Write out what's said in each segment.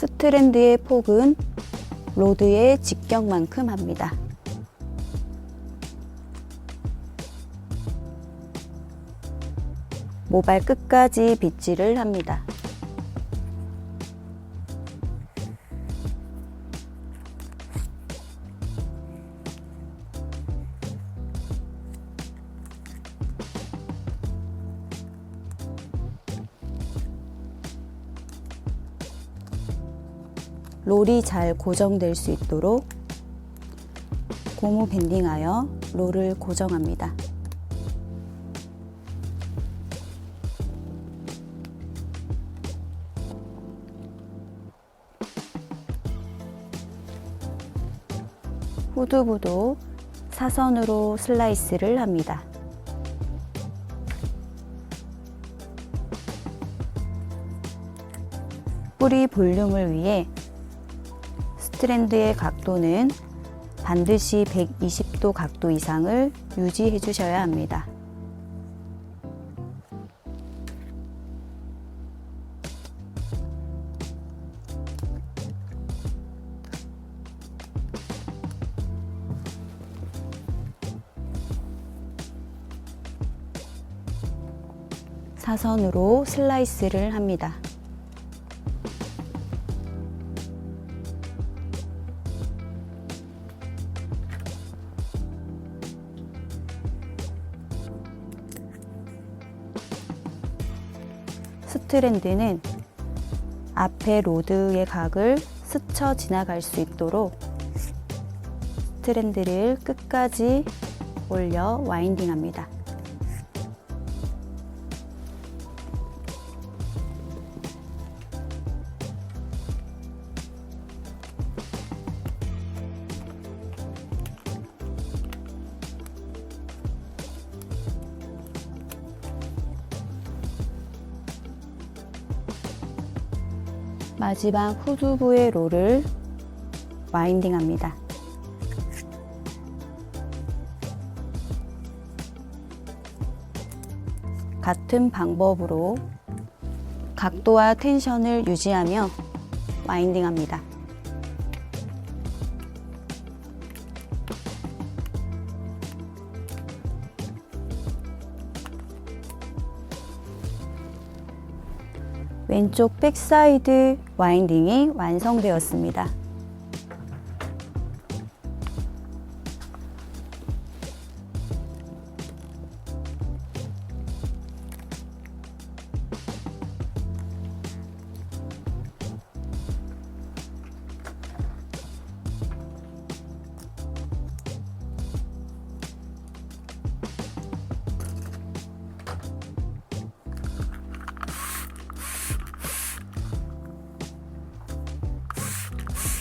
스트랜드의 폭은 로드의 직경만큼 합니다. 모발 끝까지 빗질을 합니다. 롤이 잘 고정될 수 있도록 고무 밴딩하여 롤을 고정합니다. 후두부도 사선으로 슬라이스를 합니다. 뿌리 볼륨을 위해 스트랜드의 각도는 반드시 120도 각도 이상을 유지해 주셔야 합니다. 사선으로 슬라이스를 합니다. 스트랜드는 앞에 로드의 각을 스쳐 지나갈 수 있도록 스트랜드를 끝까지 올려 와인딩합니다. 마지막 후두부의 롤을 와인딩합니다. 같은 방법으로 각도와 텐션을 유지하며 와인딩합니다. 왼쪽 백사이드 와인딩이 완성되었습니다.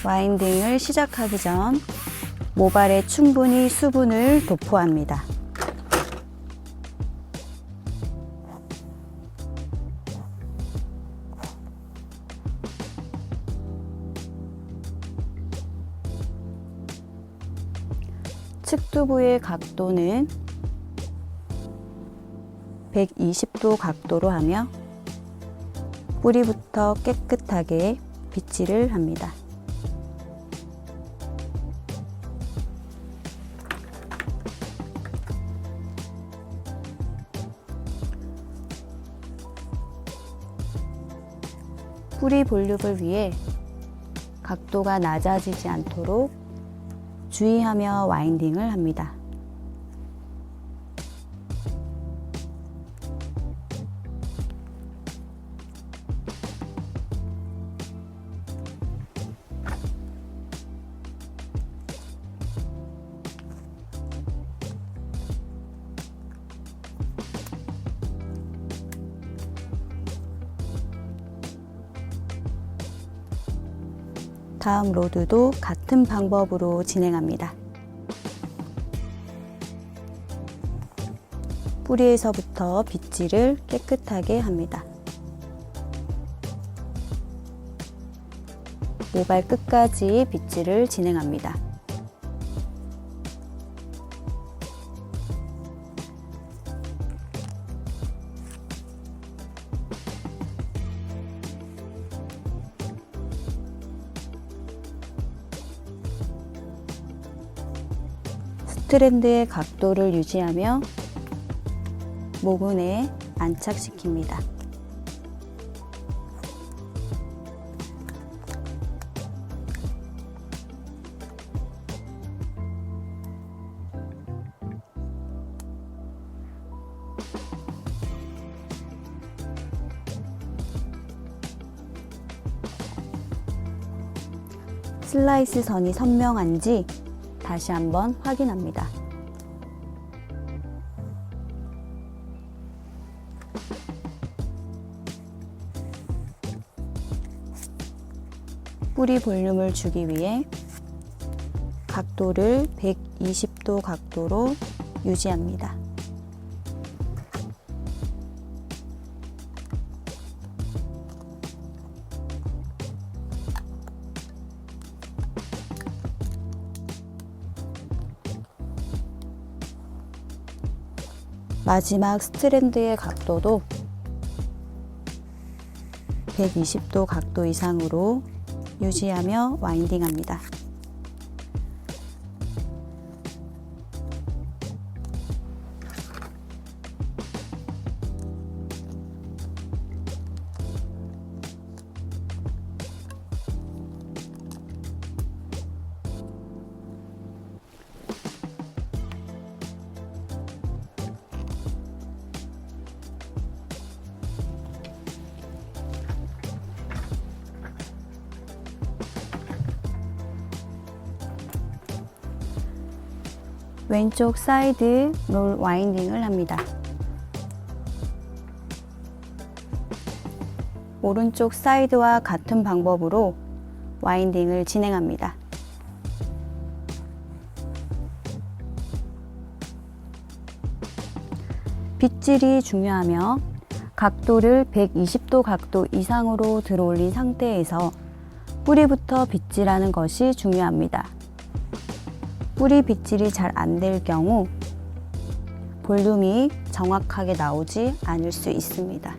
와인딩을 시작하기 전 모발에 충분히 수분을 도포합니다. 측두부의 각도는 120도 각도로 하며 뿌리부터 깨끗하게 빗질을 합니다. 뿌리 볼륨을 위해 각도가 낮아지지 않도록 주의하며 와인딩을 합니다. 다음 로드도 같은 방법으로 진행합니다. 뿌리에서부터 빗질을 깨끗하게 합니다. 모발 끝까지 빗질을 진행합니다. 스트랜드의 각도를 유지하며 모근에 안착시킵니다. 슬라이스 선이 선명한지 다시 한번 확인합니다. 뿌리 볼륨을 주기 위해 각도를 120도 각도로 유지합니다. 마지막 스트랜드의 각도도 120도 각도 이상으로 유지하며 와인딩합니다. 왼쪽 사이드 롤 와인딩을 합니다. 오른쪽 사이드와 같은 방법으로 와인딩을 진행합니다. 빗질이 중요하며 각도를 120도 각도 이상으로 들어올린 상태에서 뿌리부터 빗질하는 것이 중요합니다. 뿌리 빗질이 잘 안 될 경우 볼륨이 정확하게 나오지 않을 수 있습니다.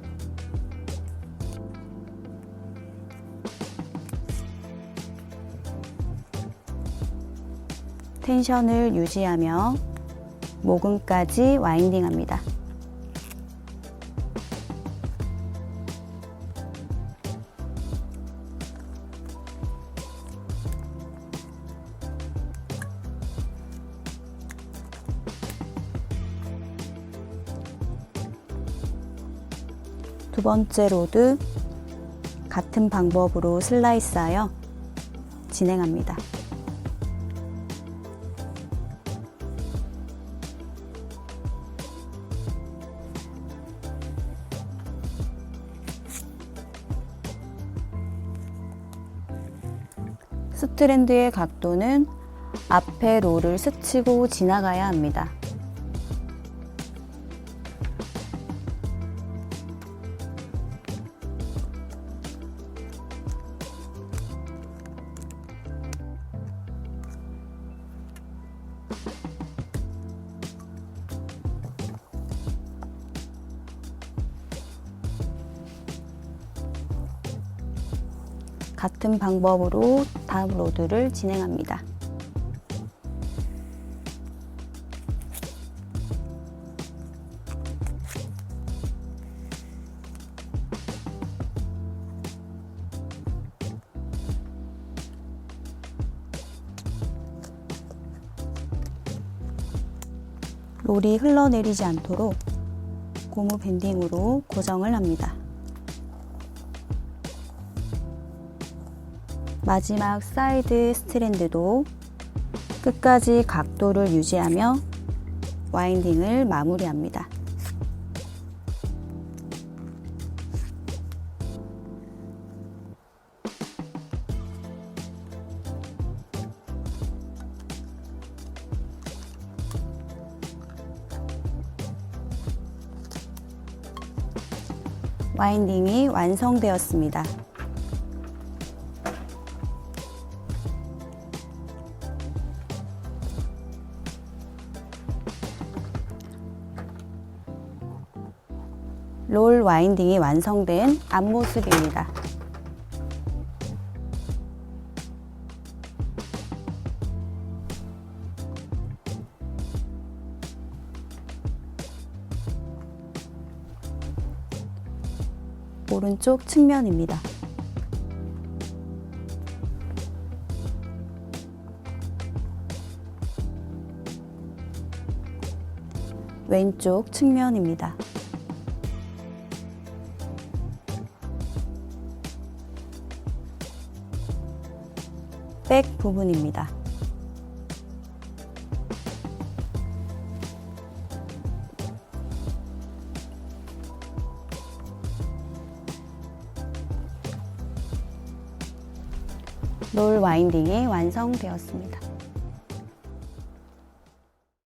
텐션을 유지하며 모근까지 와인딩합니다. 두 번째 로드 같은 방법으로 슬라이스하여 진행합니다. 스트랜드의 각도는 앞에 롤을 스치고 지나가야 합니다. 같은 방법으로 다음 로드를 진행합니다. 롤이 흘러내리지 않도록 고무 밴딩으로 고정을 합니다. 마지막 사이드 스트랜드도 끝까지 각도를 유지하며 와인딩을 마무리합니다. 와인딩이 완성되었습니다. 롤 와인딩이 완성된 앞모습입니다. 오른쪽 측면입니다. 왼쪽 측면입니다. 백 부분입니다. 롤 와인딩이 완성되었습니다.